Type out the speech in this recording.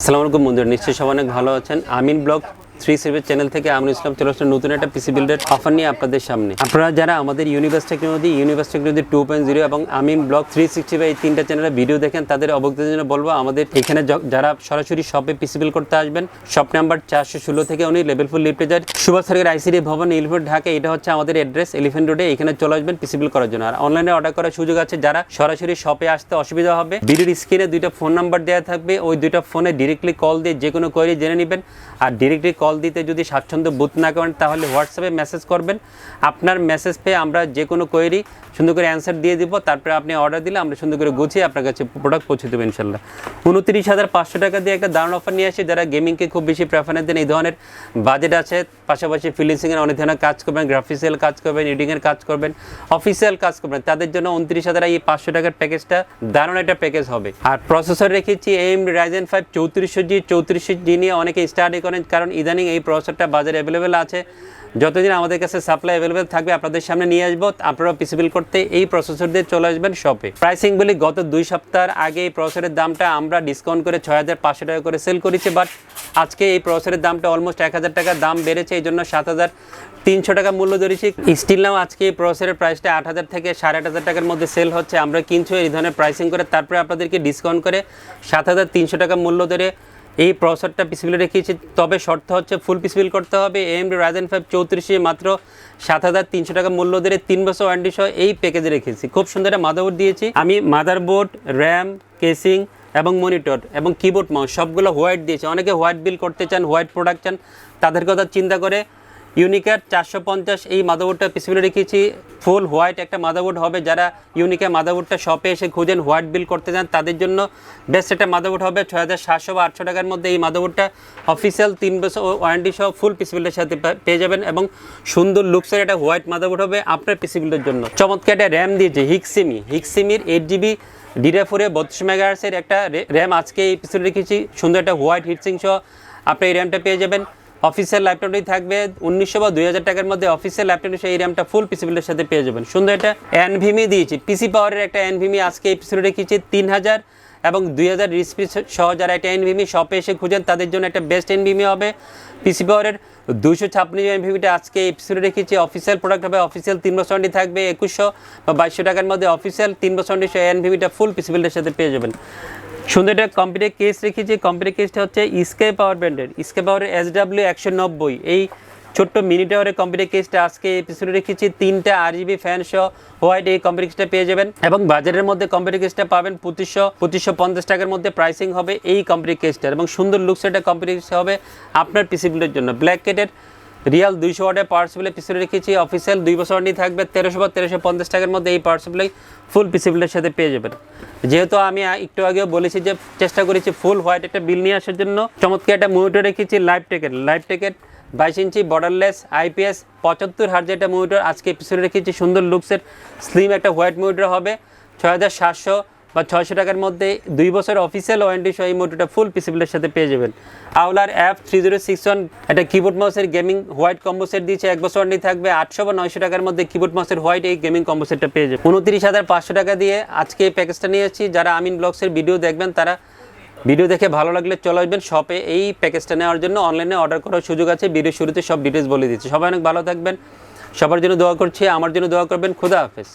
আসসালামু আলাইকুম বন্ধুরা নিশ্চয়ই সব অনেক ভালো আছেন। Amin blog three seven channel থেকে আমিন ইসলাম চলে আসলে নতুন একটা পিসি বিল্ডের অফার নিয়ে আপনাদের সামনে। আপনারা যারা আমাদের universe technology universe technology two point zero এবং আমিন ব্লগ থ্রি সিক্সটি এই তিনটা চ্যানেলে ভিডিও দেখেন, তাদের অবগতির জন্য বলব, আমাদের এখানে যারা সরাসরি শপে পিসি বিল করতে আসবেন শপ নাম্বার চারশো ষোলো থেকে উনি লেভেল ফোর লিফটে যান সুভাষ সরকার আইসিডি ভবন এলিফেন্ট ঢাকা, এটা হচ্ছে আমাদের অ্যাড্রেস এলিফেন্ট রোডে এখানে চলে আসবেন পিসি বিল করার জন্য। আর অনলাইনে অর্ডার করার সুযোগ আছে, যারা সরাসরি শপে আসতে অসুবিধা হবে, ভিডিওর স্ক্রিনে দুইটা ফোন নাম্বার দেওয়া থাকবে, ওই দুইটা ফোনে ডিরেক্টলি কল দিয়ে যে কোনো কোয়ারি জেনে নেবেন, আর ডিরেক্টলি কল দিতে যদি স্বাচ্ছন্দ্য বুথ না করেন, তাহলে হোয়াটসঅ্যাপে মেসেজ করবেন। আপনার মেসেজ পেয়ে আমরা যে কোনো কোয়েরি সুন্দর করে অ্যান্সার দিয়ে দিব। তারপরে আপনি অর্ডার দিলে আমরা সুন্দর করে গুছিয়ে আপনার কাছে প্রোডাক্ট পৌঁছে দেবো ইনশাল্লাহ। উনত্রিশ হাজার পাঁচশো টাকা দিয়ে একটা দারুণ অফার নিয়ে আসি। যারা গেমিংকে খুব বেশি প্রেফারেন্স দেন, এই ধরনের বাজেট আছে। পাশাপাশি ফিলিসিংয়ের অনেক ধরনের কাজ করবেন গ্রাফিসিয়াল কাজ করবেন এডিংয়ের কাজ করবেন অফিসিয়াল কাজ করবেন, তাদের জন্য উনত্রিশ হাজার এই পাঁচশো টাকার প্যাকেজটা দারুণ একটা প্যাকেজ হবে। আর প্রসেসর রেখেছি এম রাইজেন ফাইভ চৌত্রিশশো জি চৌত্রিশশো জি নিয়ে অনেকে স্টাডি করেন, কারণ ইদানিং এই প্রসেসরটা বাজারে অ্যাভেলেবেল আছে। যতদিন আমাদের কাছে সাপ্লাই অ্যাভেলেবেল থাকবে, আপনাদের সামনে নিয়ে আসব। আপনারা পিসিবিল করতে এই প্রসেসর দিয়ে চলে আসবেন শপে প্রাইসিং বলি, গত দুই সপ্তাহ আগে এই প্রসেসরের দামটা আমরা ডিসকাউন্ট করে ছয় হাজার পাঁচশো টাকা করে সেল করেছি বাট আজকে এই প্রসেসরের দামটা অলমোস্ট এক হাজার টাকা দাম বেড়েছে, এই জন্য সাত হাজার তিনশো টাকা মূল্য ধরেছি। স্টিল নাও আজকে এই প্রসেসরের প্রাইসটা আট হাজার থেকে সাড়ে আট হাজার টাকার মধ্যে সেল হচ্ছে। আমরা কিনছি এই ধরনের প্রাইসিং করে, তারপরে আপনাদেরকে ডিসকাউন্ট করে সাত হাজার তিনশো টাকা মূল্য ধরে এই প্রসেসরটা পিসিবিল রেখেছি, তবে শর্ত হচ্ছে ফুল পিসিবিল করতে হবে। এমডি রাজেন ফাইভ চৌত্রিশে মাত্র সাত হাজার তিনশো টাকা মূল্য ধরে তিন বছর ওয়ারেন্টি সহ এই প্যাকেজে রেখেছি। খুব সুন্দর একটা মাদারবোর্ড দিয়েছি। আমি মাদারবোর্ড র্যাম কেসিং এবং মনিটর এবং কিবোর্ড মাউস সবগুলো হোয়াইট দিয়েছে। অনেকে হোয়াইট বিল করতে চান হোয়াইট প্রোডাক্ট চান, তাদের কথা চিন্তা করে ইউনিকের চারশো পঞ্চাশ এই মাদারবোর্ডটা পিসিবিলে রেখেছি। ফুল হোয়াইট একটা মাদারবোর্ড হবে। যারা ইউনিকের মাদারবোর্ডটা শপে এসে খুঁজেন, হোয়াইট বিল করতে চান, তাদের জন্য বেস্ট একটা মাদারবোর্ড হবে। ছয় হাজার সাতশো বা আটশো টাকার মধ্যে এই মাদারবোর্ডটা অফিসিয়াল তিন বছর ওয়ারেন্টি সহ ফুল পিসিবিলের সাথে পেয়ে যাবেন এবং সুন্দর লুকসের একটা হোয়াইট মাদারবোর্ড হবে আপনার পিসিবিলের জন্য। চমৎকার একটা র্যাম দিয়েছে, হিক্সিমি। হিক্সিমির এইট জিবি ডিডা ফোরে বত্রিশ মেগাহার্সের একটা র্যাম আজকে এই পিসিবিল রেখেছি। সুন্দর একটা হোয়াইট হিটসিং সহ আপনি এই র্যামটা পেয়ে যাবেন। অফিসিয়াল ল্যাপটপটি থাকবে উনিশশো বা দুই হাজার টাকার মধ্যে অফিসের ল্যাপটপটি সেই র্যামটা ফুল পিসিবিলের সাথে পেয়ে যাবেন। সুন্দর একটা এনভিমি দিয়েছি। পিসি পাওয়ারের একটা এনভিমি আজকে এই পিসিবিল রেখেছি তিন হাজার এবং দুই হাজার রিসপি সহ যারা একটা এনভিমি শপে এসে খুঁজেন, তাদের জন্য একটা বেস্ট এনভিমি হবে। পিসি পাওয়ারের দুশো ছাপ্পান্ন এনভিমিটা আজকে এই পিসিবিল রেখেছি অফিসিয়াল প্রোডাক্ট হবে অফিসিয়াল তিন বছর থাকবে, একুশশো বা বাইশশো টাকার মধ্যে অফিসিয়াল তিন বছর এনভিমিটা ফুল পিসিবিলের সাথে পেয়ে যাবেন। সুন্দর একটা কম্পিউটার কেস রেখেছি কম্পিউটার কেসটা হচ্ছে স্কে পাওয়ার ব্র্যান্ডের স্কে পাওয়ারের এস ডাব্লিউ একশো নব্বই। এই ছোট্ট মিনি টাওয়ারের কম্পিউটার কেসটা আজকে এপিসোডে রেখেছি তিনটা আর জিবি ফ্যান সহ হোয়াইট এই কম্পিউটার কেসটা পেয়ে যাবেন। এবং বাজারের মধ্যে কম্পিউটার কেসটা পাবেন পঁচিশশো পঁচিশশো পঞ্চাশ টাকার মধ্যে প্রাইসিং হবে এই কম্পিউটার কেসটার এবং সুন্দর লুকস একটা কম্পিউটার কেস হবে আপনার পিসিবিলের জন্য। ব্ল্যাক কেটের রিয়াল দুইশো ওয়াটের পাওয়ার সাপ্লাই পিসিবিলে রেখেছি। অফিসিয়াল দুই বছর ওয়ারেন্টি থাকবে, তেরোশো বা তেরোশো পঞ্চাশ টাকার মধ্যে এই পাওয়ার সাপ্লাই ফুল পিসিবিলের সাথে পেয়ে যাবেন। যেহেতু আমি একটু আগেও বলেছি যে চেষ্টা করেছি ফুল হোয়াইট একটা বিল নিয়ে আসার জন্য, চমৎকার একটা মনিটর রেখেছি লাইভ টেকেট লাইভ টেকেট বাইশ ইঞ্চি বর্ডারলেস আইপিএস পঁচাত্তর হার্জের একটা মনিটর আজকে এপিসোডে রেখেছি। সুন্দর লুকসের স্লিম একটা হোয়াইট মনিটর হবে। ছয় হাজার সাতশো বা ছয়শো টাকার মধ্যে দুই বছর অফিসিয়াল ওয়ারেন্টি সহ এই মোটরটা ফুল পিসিবিলের সাথে পেয়ে যাবেন। আউলার F three zero six one একটা কিবোর্ড মাউসের গেমিং হোয়াইট কম্বো সেট দিয়েছে, এক বছর ওয়ারেন্টি থাকবে, আটশো বা নয়শো টাকার মধ্যে কিবোর্ড মাউসের হোয়াইট এই গেমিং কম্বো সেটটা পেয়ে যাবেন। উনত্রিশ হাজার পাঁচশো টাকা দিয়ে আজকে এই প্যাকেজটা নিয়েছি যারা আমিন ব্লগসের ভিডিও দেখবেন, তারা ভিডিও দেখে ভালো লাগলে চলে আসবেন শপে এই প্যাকেজটা নেওয়ার জন্য অনলাইনে অর্ডার করার সুযোগ আছে ভিডিও শুরুতে সব ডিটেলস বলে দিচ্ছি। সবাই অনেক ভালো থাকবেন। সবার জন্য দোয়া করছি, আমার জন্য দোয়া করবেন। খুদা হাফেজ।